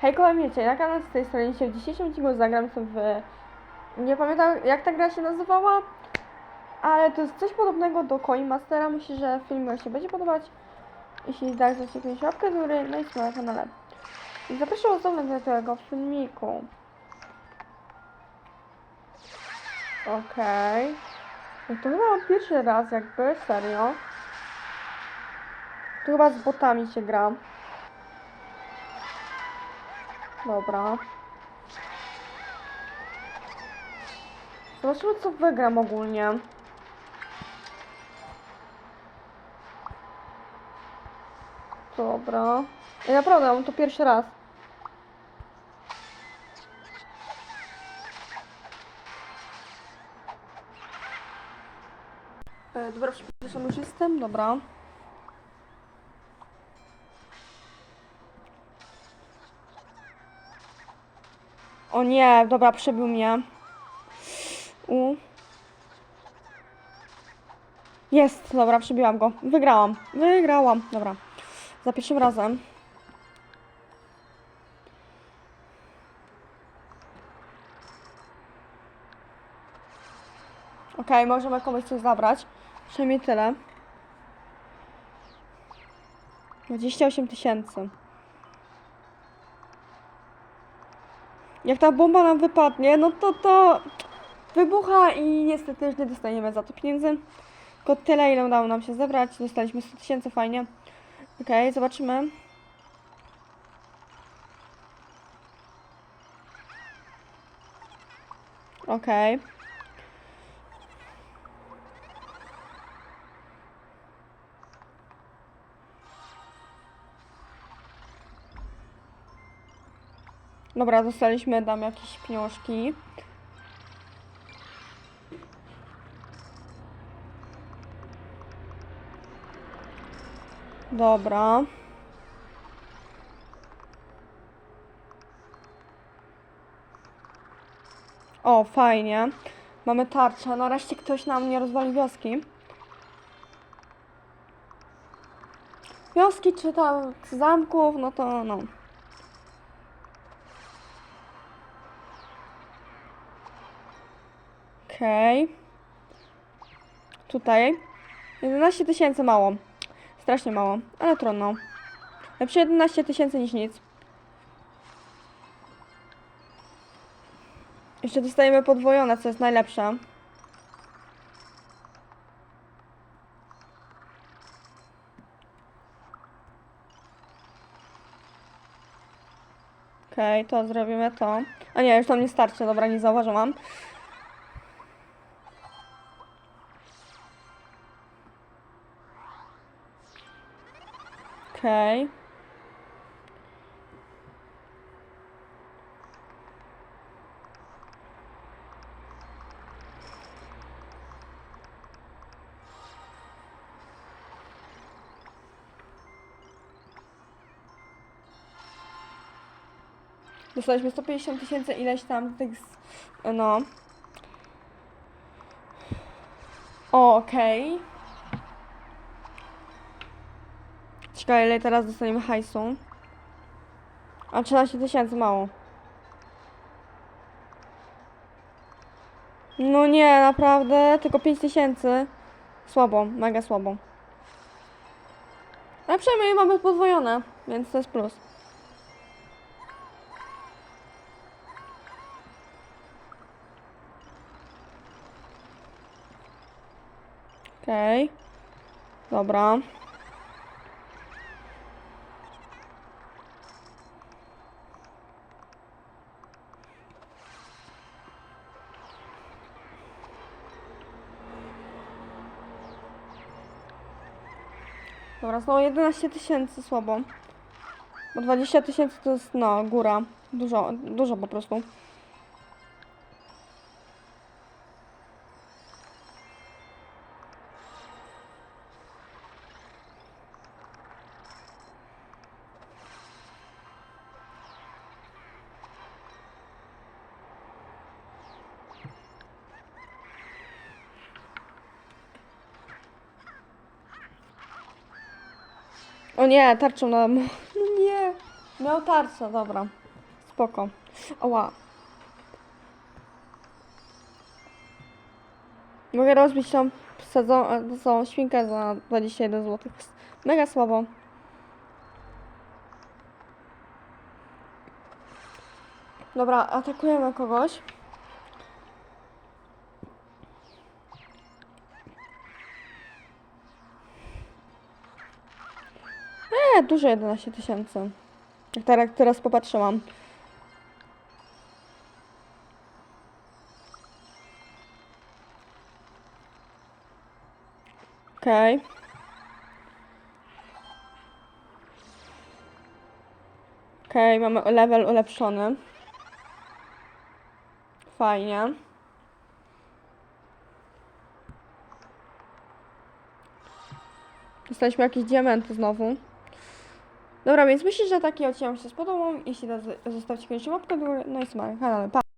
Hej, kochani, ja kanał z tej strony. Dzisiaj w dzisiejszym odcinku zagram w... Nie pamiętam jak ta gra się nazywała, ale to jest coś podobnego do Coin Mastera. Myślę, że film się będzie podobać. Jeśli tak, zostawcie łapkę do góry, no i na kanale. I zapraszam Was do tego filmiku. Okej. No to chyba pierwszy raz jakby, serio. Tu chyba z botami się gra. Dobra. Zobaczymy co wygram ogólnie. Dobra. Ja naprawdę mam to pierwszy raz. E, dobra, przepraszam, już jestem, dobra. O nie, dobra, przebił mnie. U. Jest, dobra, przebiłam go. Wygrałam, wygrałam, dobra. Za pierwszym razem. Okej, możemy komuś coś zabrać. Przynajmniej tyle. 28 tysięcy. Jak ta bomba nam wypadnie, no to to wybucha i niestety już nie dostaniemy za to pieniędzy. Tylko tyle, ile udało nam się zebrać. Dostaliśmy 100 tysięcy, fajnie. Okej, zobaczymy. Okej. Dobra, dostaliśmy tam jakieś pieniążki. Dobra. O, fajnie. Mamy tarczę. Nareszcie ktoś nam nie rozwali wioski. Wioski czy tam zamków, no to no. Okej. Tutaj. 11 tysięcy mało. Strasznie mało, ale trudno. Lepsze 11 tysięcy niż nic. Jeszcze dostajemy podwojone, co jest najlepsze. Okej, to zrobimy to. A nie, już tam nie starczy, dobra, nie zauważyłam. Okej. Dostaliśmy 150 tysięcy ileś tam tych, no. Okej. Ciekawe ile teraz dostaniemy hajsu. A 13 tysięcy mało. No nie, naprawdę, tylko 5 tysięcy. Słabo, mega słabo. Ale przynajmniej mamy podwojone, więc to jest plus. Okej. Dobra. Dobra, znowu 11 tysięcy słabo. Bo 20 tysięcy to jest, no, góra. Dużo, dużo po prostu. O nie, tarczą nam. No nie. Miał tarczę, dobra. Spoko. Oła. Mogę rozbić tą sadzą, tą świnkę za 21 zł. Mega słabo. Dobra, atakujemy kogoś. Dużo 11 tysięcy. Jak teraz, teraz popatrzyłam. Okej. Okej, mamy level ulepszony. Fajnie. Dostaliśmy jakieś diamenty znowu. Dobra, więc myślę, że taki odcinek się spodobał. Jeśli zostawcie koniecznie łapkę w górę. No i smak. kanale. Pa!